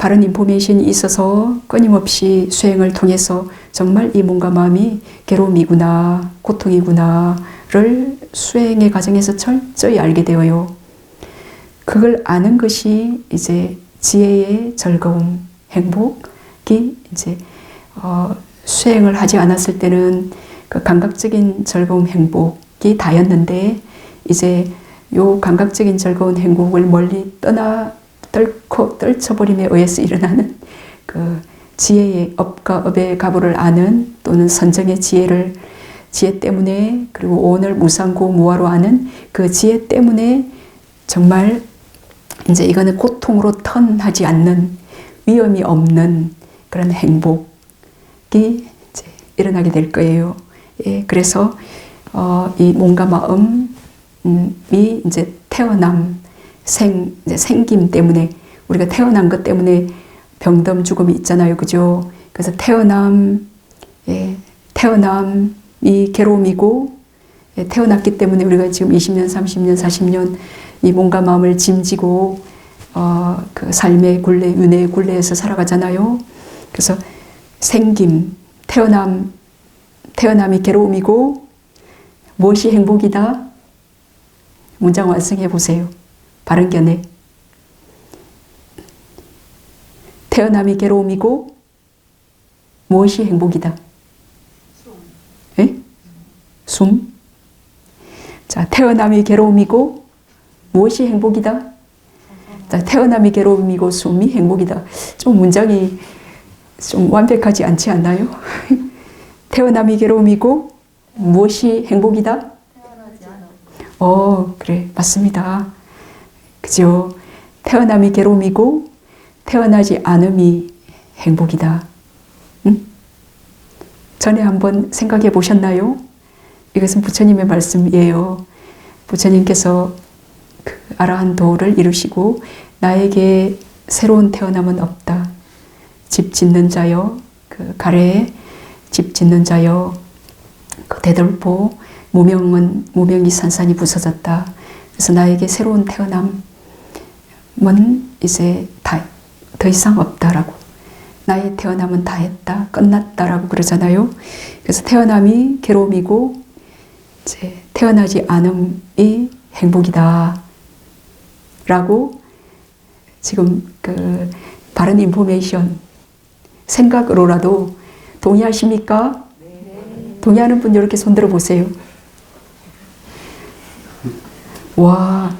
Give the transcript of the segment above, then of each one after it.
바른 인포메이션이 있어서 끊임없이 수행을 통해서 정말 이 몸과 마음이 괴로움이구나, 고통이구나를 수행의 과정에서 철저히 알게 되어요. 그걸 아는 것이 이제 지혜의 즐거움, 행복이 이제 어, 수행을 하지 않았을 때는 그 감각적인 즐거움, 행복이 다였는데 이제 요 감각적인 즐거운 행복을 멀리 떠나 떨고 떨쳐버림에 의해서 일어나는 그 지혜의 업과 업의 가부를 아는 또는 선정의 지혜를 지혜 때문에 그리고 오늘 무상고 무화로 아는 그 지혜 때문에 정말 이제 이거는 고통으로 턴하지 않는 위험이 없는 그런 행복이 이제 일어나게 될 거예요. 예, 그래서 어, 이 몸과 마음이 이제 태어남, 생, 이제 생김 때문에 우리가 태어난 것 때문에 병듦 죽음이 있잖아요, 그죠? 그래서 태어남, 예, 태어남이 괴로움이고 예, 태어났기 때문에 우리가 지금 20년, 30년, 40년 이 몸과 마음을 짐지고 어, 그 삶의 굴레, 윤회의 굴레에서 살아가잖아요. 그래서 생김, 태어남, 태어남이 괴로움이고 무엇이 행복이다? 문장 완성해 보세요. 바른 견해. 태어남이 괴로움이고 무엇이 행복이다? 에? 숨. 자, 태어남이 괴로움이고 무엇이 행복이다? 자, 태어남이 괴로움이고 숨이 행복이다. 좀 문장이 좀 완벽하지 않지 않나요? 태어남이 괴로움이고 무엇이 행복이다? 어, 그래, 맞습니다. 그죠? 태어남이 괴로움이고 태어나지 않음이 행복이다. 응? 전에 한번 생각해 보셨나요? 이것은 부처님의 말씀이에요. 부처님께서 그 아라한 도를 이루시고 나에게 새로운 태어남은 없다. 집 짓는 자여, 그 가래에 집 짓는 자여, 그 대들보 무명은 무명이 산산이 부서졌다. 그래서 나에게 새로운 태어남 은 이제 다 더 이상 없다라고. 나의 태어남은 다 했다, 끝났다라고 그러잖아요. 그래서 태어남이 괴로움이고 이제 태어나지 않음이 행복이다. 라고 지금 그 바른 인포메이션 생각으로라도 동의하십니까? 동의하는 분 이렇게 손 들어 보세요. 와,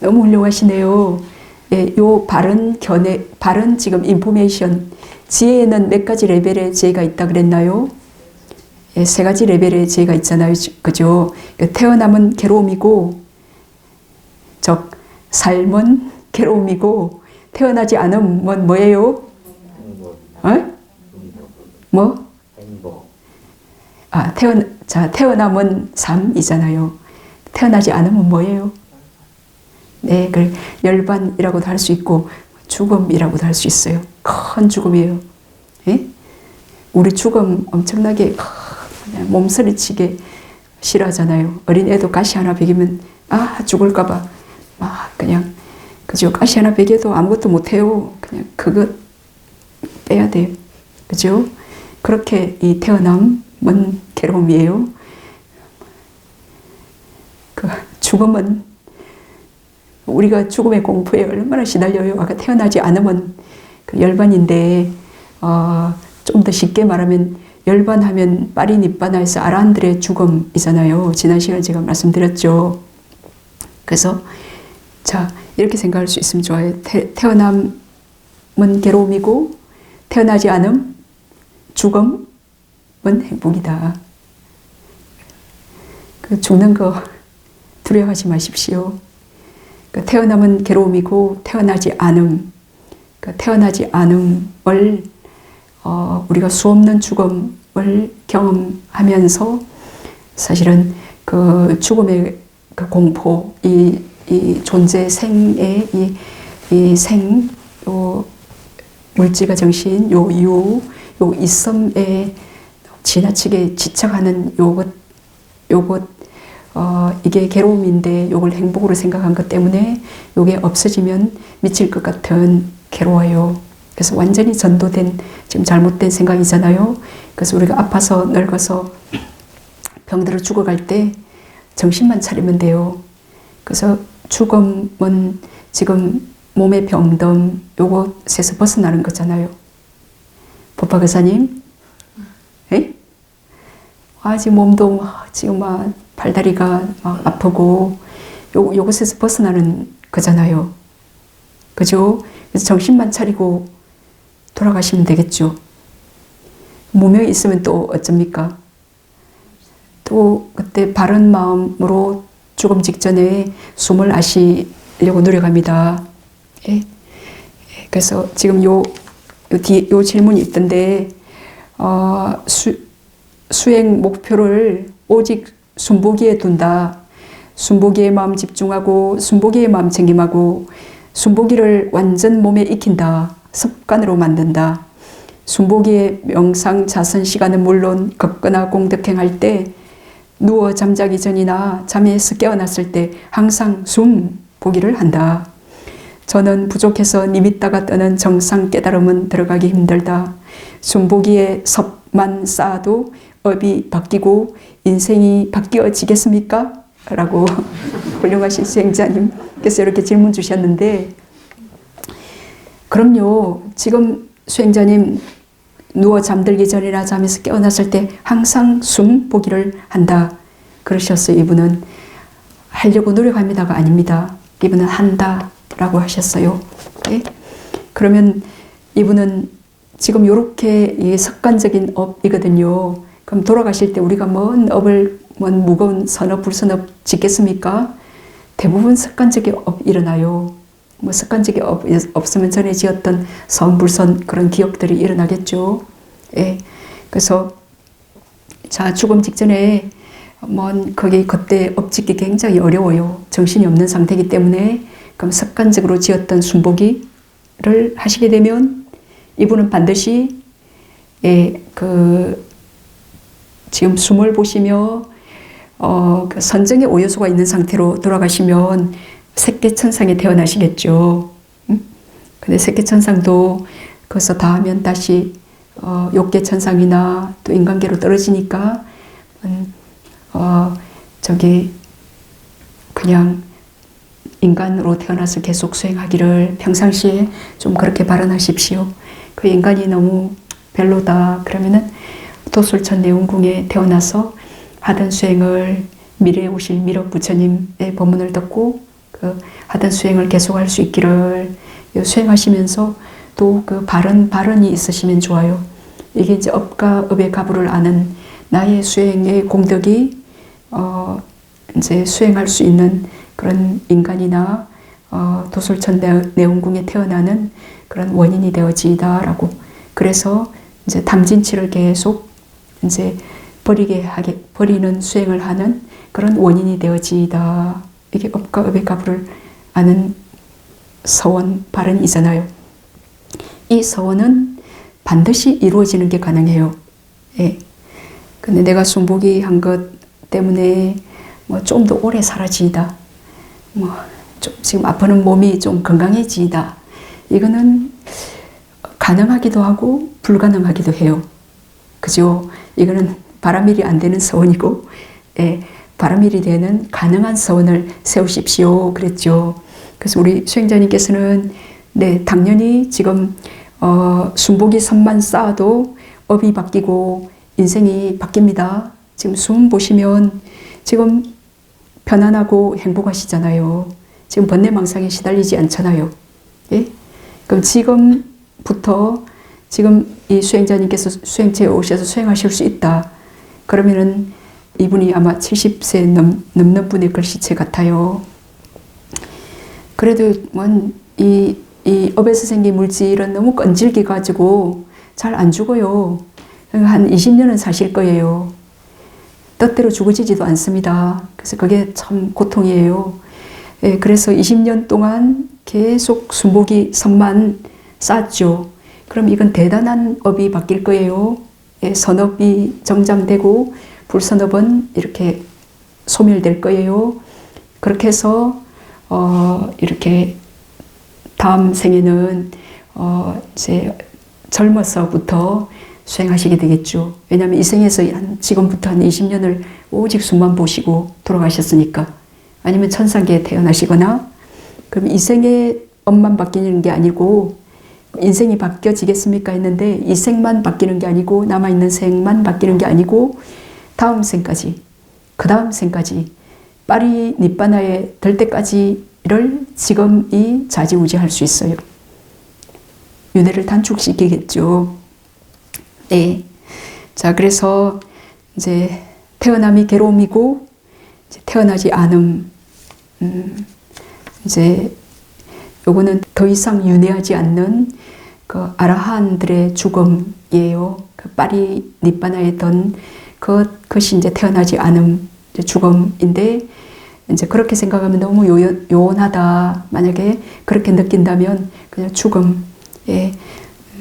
너무 훌륭하시네요. 예, 요 바른 견해, 바른 지금 인포메이션, 지혜에는 몇 가지 레벨의 지혜가 있다 그랬나요? 예, 세 가지 레벨의 지혜가 있잖아요. 그죠? 태어남은 괴로움이고, 적, 삶은 괴로움이고, 태어나지 않음은 뭐예요? 어? 뭐? 아, 태어, 자, 태어남은 삶이잖아요. 태어나지 않으면 뭐예요? 네, 그 열반이라고도 할 수 있고 죽음이라고도 할 수 있어요. 큰 죽음이에요. 예? 우리 죽음 엄청나게 몸서리치게 싫어하잖아요. 어린 애도 가시 하나 베기면 아 죽을까봐 막 그냥 그죠? 가시 하나 베겨도 아무것도 못해요. 그냥 그것 빼야 돼요. 그죠? 그렇게 이 태어남은 괴로움이에요. 그 죽음은 우리가 죽음의 공포에 얼마나 시달려요. 아까 태어나지 않으면 그 열반인데 어, 좀 더 쉽게 말하면 열반하면 빠리 니빠나에서 아란들의 죽음이잖아요. 지난 시간 제가 말씀드렸죠. 그래서 자 이렇게 생각할 수 있으면 좋아요. 태, 태어남은 괴로움이고 태어나지 않음 죽음은 행복이다. 그 죽는 거 두려워하지 마십시오. 그 태어남은 괴로움이고 태어나지 않음, 그 태어나지 않음을 어, 우리가 수없는 죽음을 경험하면서 사실은 그 죽음의 그 공포, 이, 이 존재 생의 이, 이 생, 요 물질과 정신, 요 유, 요 있음에 지나치게 지쳐가는 요것, 요것 어, 이게 괴로움인데 요걸 행복으로 생각한 것 때문에 요게 없어지면 미칠 것 같은 괴로워요. 그래서 완전히 전도된 지금 잘못된 생각이잖아요. 그래서 우리가 아파서 늙어서 병들어 죽어갈 때 정신만 차리면 돼요. 그래서 죽음은 지금 몸의 병듦 요것에서 벗어나는 거잖아요. 법화 교사님, 에? 아직 몸도 막 지금 막 발다리가 막 아프고 요 요것에서 벗어나는 거잖아요. 그죠? 그래서 정신만 차리고 돌아가시면 되겠죠. 무명이 있으면 또 어쩝니까? 또 그때 바른 마음으로 죽음 직전에 숨을 아시려고 노력합니다. 예. 예. 그래서 지금 요, 요, 뒤, 요 질문이 있던데, 어, 수, 수행 목표를 오직 순보기에 둔다. 순보기에 마음 집중하고, 순보기에 마음 챙김하고, 순보기를 완전 몸에 익힌다. 습관으로 만든다. 순보기의 명상 자선 시간은 물론 걷거나 공덕행할 때 누워 잠자기 전이나 잠에서 깨어났을 때 항상 숨 보기를 한다. 저는 부족해서 니밌다가 뜨는 정상 깨달음은 들어가기 힘들다. 숨 보기에 섭만 쌓아도 업이 바뀌고 인생이 바뀌어지겠습니까? 라고 훌륭하신 수행자님께서 이렇게 질문 주셨는데 그럼요. 지금 수행자님 누워 잠들기 전이나 잠에서 깨어났을 때 항상 숨 보기를 한다. 그러셨어요. 이분은 하려고 노력합니다가 아닙니다. 이분은 한다 라고 하셨어요. 네? 그러면 이분은 지금 이렇게 습관적인 업이거든요. 그럼 돌아가실 때 우리가 뭔 업을 뭔 무거운 선업 불선업 짓겠습니까? 대부분 습관적인 업 일어나요. 뭐 습관적이 없, 없으면 전에 지었던 선 불선 그런 기억들이 일어나겠죠. 예. 그래서 자 죽음 직전에 뭐 거기 그때 업짓기 굉장히 어려워요. 정신이 없는 상태이기 때문에 그럼 습관적으로 지었던 순보기를 하시게 되면 이분은 반드시 예, 그 지금 숨을 보시며 어, 그 선정의 오요소가 있는 상태로 돌아가시면 색계천상에 태어나시겠죠. 응? 근데 색계천상도 거기서 다 하면 다시 어, 욕계천상이나 또 인간계로 떨어지니까 음, 어, 저기 그냥 인간으로 태어나서 계속 수행하기를 평상시에 좀 그렇게 발언하십시오. 그 인간이 너무 별로다. 그러면은 도술천 내운궁에 태어나서 하던 수행을 미래에 오실 미륵 부처님의 법문을 듣고 그 하던 수행을 계속할 수 있기를 수행하시면서 또 그 바른 발언이 있으시면 좋아요. 이게 이제 업과 업의 가부를 아는 나의 수행의 공덕이 어 이제 수행할 수 있는 그런 인간이나 어 도솔천 내원궁에 태어나는 그런 원인이 되어지다라고 그래서 이제 탐진치를 계속 이제 버리게 하게 버리는 수행을 하는 그런 원인이 되어지다. 이게 업과 업의 가부를 아는 서원 발언이잖아요. 이 서원은 반드시 이루어지는 게 가능해요. 예. 근데 내가 순복이 한 것 때문에 뭐 좀 더 오래 살아지다. 뭐 지금 아프는 몸이 좀 건강해지다. 이거는 가능하기도 하고 불가능하기도 해요. 그죠? 이거는 바람일이 안 되는 서원이고, 예. 바람일이 되는 가능한 서원을 세우십시오. 그랬죠. 그래서 우리 수행자님께서는 네, 당연히 지금 어, 순복이 선만 쌓아도 업이 바뀌고 인생이 바뀝니다. 지금 숨 보시면 지금 편안하고 행복하시잖아요. 지금 번뇌망상에 시달리지 않잖아요. 예? 그럼 지금부터 지금 이 수행자님께서 수행체에 오셔서 수행하실 수 있다. 그러면은 이분이 아마 70세 넘, 넘는 분의 글씨체 같아요. 그래도 뭐이 이 업에서 생긴 물질은 너무 끈질기 가지고 잘 안 죽어요. 한 20년은 사실 거예요. 뜻대로 죽어지지도 않습니다. 그래서 그게 참 고통이에요. 예, 그래서 20년 동안 계속 순복이 선만 쌓았죠. 그럼 이건 대단한 업이 바뀔 거예요. 예, 선업이 정장되고 불선업은 이렇게 소멸될 거예요. 그렇게 해서 어, 이렇게 다음 생에는 어, 이제 젊어서부터 수행하시게 되겠죠. 왜냐하면 이 생에서 한 지금부터 한 20년을 오직 숨만 보시고 돌아가셨으니까. 아니면 천상계에 태어나시거나 그럼 이 생에 업만 바뀌는 게 아니고 인생이 바뀌어지겠습니까 했는데 이 생만 바뀌는 게 아니고 남아있는 생만 바뀌는 게 아니고 다음 생까지 그 다음 생까지 빨리 니바나에 들 때까지를 지금 이 자지우지할 수 있어요. 윤회를 단축시키겠죠. 네. 자, 그래서 이제 태어남이 괴로움이고 태어나지 않음. 음, 이제 요거는 더 이상 윤회하지 않는 그 아라한들의 죽음이에요. 그 파리 니바나에 던 그, 그것이 이제 태어나지 않음, 이제 죽음인데, 이제 그렇게 생각하면 너무 요, 요원하다. 만약에 그렇게 느낀다면 그냥 죽음, 예,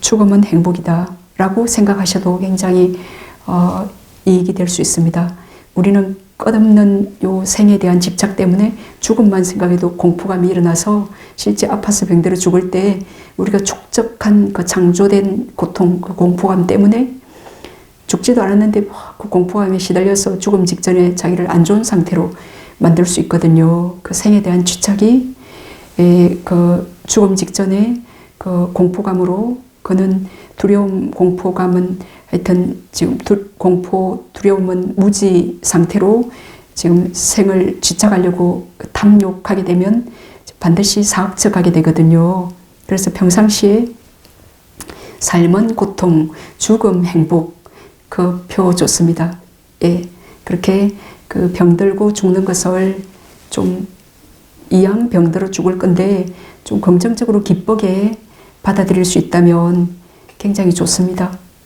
죽음은 행복이다. 라고 생각하셔도 굉장히, 어, 이익이 될 수 있습니다. 우리는 끝없는 요 생에 대한 집착 때문에 죽음만 생각해도 공포감이 일어나서 실제 아파서 병들어 죽을 때 우리가 촉적한 그 창조된 고통, 그 공포감 때문에 죽지도 않았는데 그 공포감에 시달려서 죽음 직전에 자기를 안 좋은 상태로 만들 수 있거든요. 그 생에 대한 집착이 에, 그 죽음 직전에 그 공포감으로 그는 두려움, 공포감은 하여튼 지금 두, 공포, 두려움은 무지 상태로 지금 생을 쥐착하려고 탐욕하게 되면 반드시 사업적하게 되거든요. 그래서 평상시에 삶은 고통, 죽음, 행복 그 표 좋습니다. 예, 그렇게 그 병들고 죽는 것을 좀 이왕 병들어 죽을 건데 좀 긍정적으로 기쁘게 받아들일 수 있다면 굉장히 좋습니다.